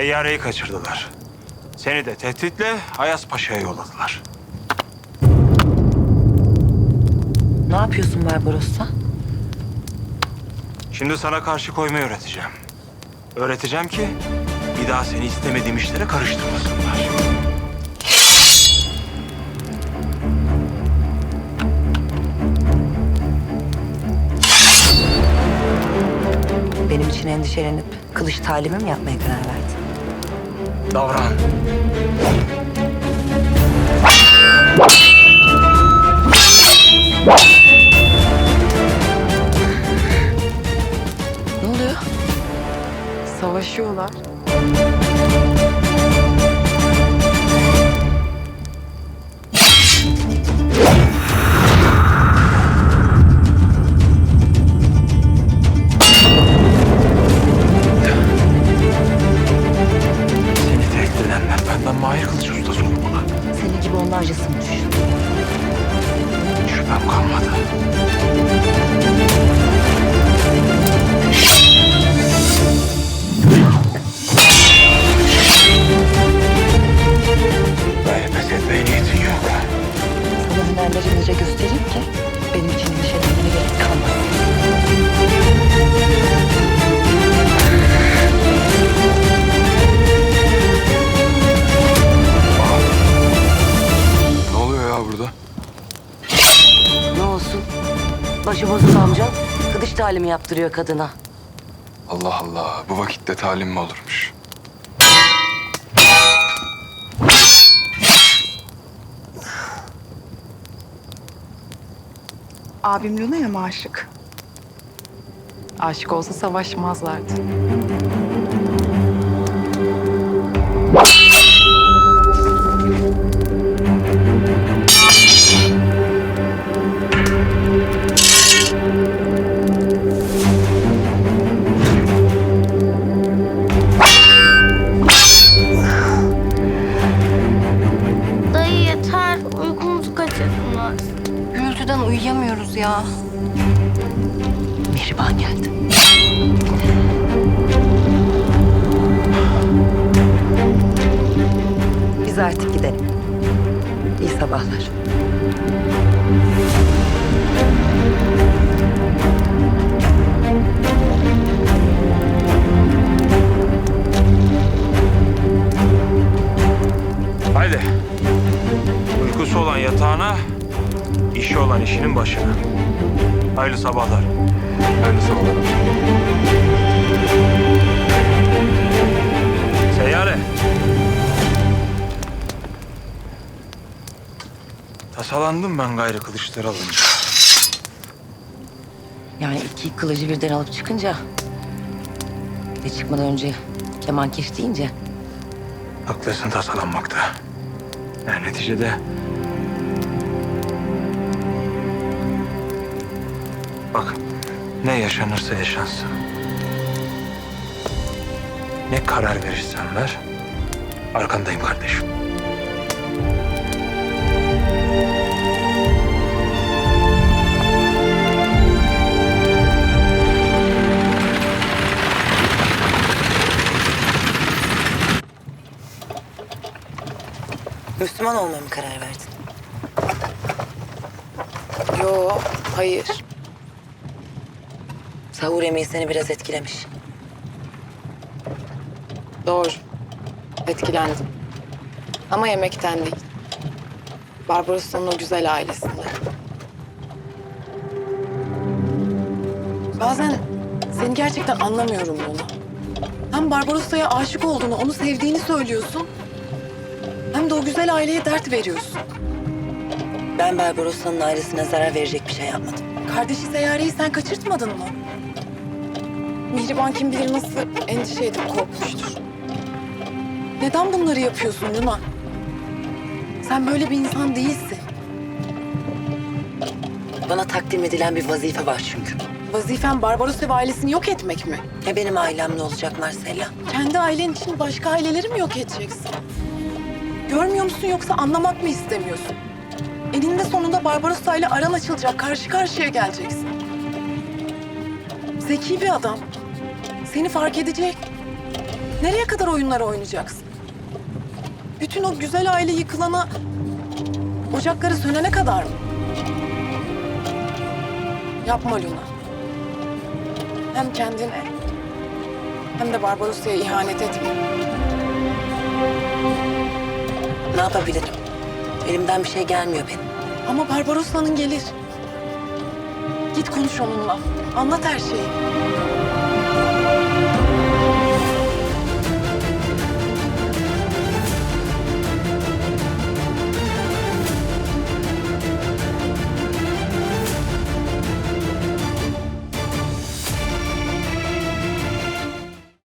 Seyyareyi kaçırdılar. Seni de tehditle Ayas Paşa'ya yolladılar. Ne yapıyorsun Barbaros'ta? Şimdi sana karşı koymayı öğreteceğim. Öğreteceğim ki bir daha seni istemediğim işlere karıştırmasınlar. Benim için endişelenip kılıç talimi mi yapmaya karar verdin? Davran. Hünerlerince göstereyim ki benim için endişelenmene gerek kalmaz. Ne oluyor ya burada? Ne olsun? Başımızın amca kılıç talimi yaptırıyor kadına. Allah Allah. Bu vakitte talim mi olurmuş? Abim Luna'ya mı aşık? Aşık olsa savaşmazlardı. Ya. Mihriban geldi. Biz artık gidelim. İyi sabahlar. Haydi. Uykusu olan yatağına, işi olan işinin başına. Hayırlı sabahlar. Hayırlı sabahlar. Seyyare. Tasalandım ben gayrı kılıçları alınca. Yani iki kılıcı birden alıp çıkınca... ...ve çıkmadan önce keman keş deyince... Haklısın tasalanmakta. Yani neticede... Bak, ne yaşanırsa yaşansın. Ne karar verirsen ver, arkandayım kardeşim. Müslüman olmaya mı karar verdin? Yo, hayır. Sahur yemeği seni biraz etkilemiş. Doğru. Etkilendim. Ama yemekten değil. Barbaros'un o güzel ailesinde. Bazen seni gerçekten anlamıyorum bunu. Hem Barbarossa'ya aşık olduğunu, onu sevdiğini söylüyorsun. Hem de o güzel aileye dert veriyorsun. Ben Barbarossa'nın ailesine zarar verecek bir şey yapmadım. Kardeşi Seyyare'yi sen kaçırtmadın mı? Mihriban kim bilir nasıl endişe edip korkmuştur. Neden bunları yapıyorsun Luna? Sen böyle bir insan değilsin. Bana takdim edilen bir vazife var çünkü. Vazifen Barbaros ve ailesini yok etmek mi? Ya benim ailem ne olacak Marcella? Kendi ailen için başka aileleri mi yok edeceksin? Görmüyor musun yoksa anlamak mı istemiyorsun? Eninde sonunda Barbarossa ile aran açılacak, karşı karşıya geleceksin. Zeki bir adam. Seni fark edecek. Nereye kadar oyunlar oynayacaksın? Bütün o güzel aile yıkılana... Ocakları sönene kadar mı? Yapma Luna. Hem kendine hem de Barbarossa'ya ihanet etme. Ne yapabilirim? Elimden bir şey gelmiyor benim. Ama Barbarossa'nın gelir. Git konuş onunla. Anlat her şeyi.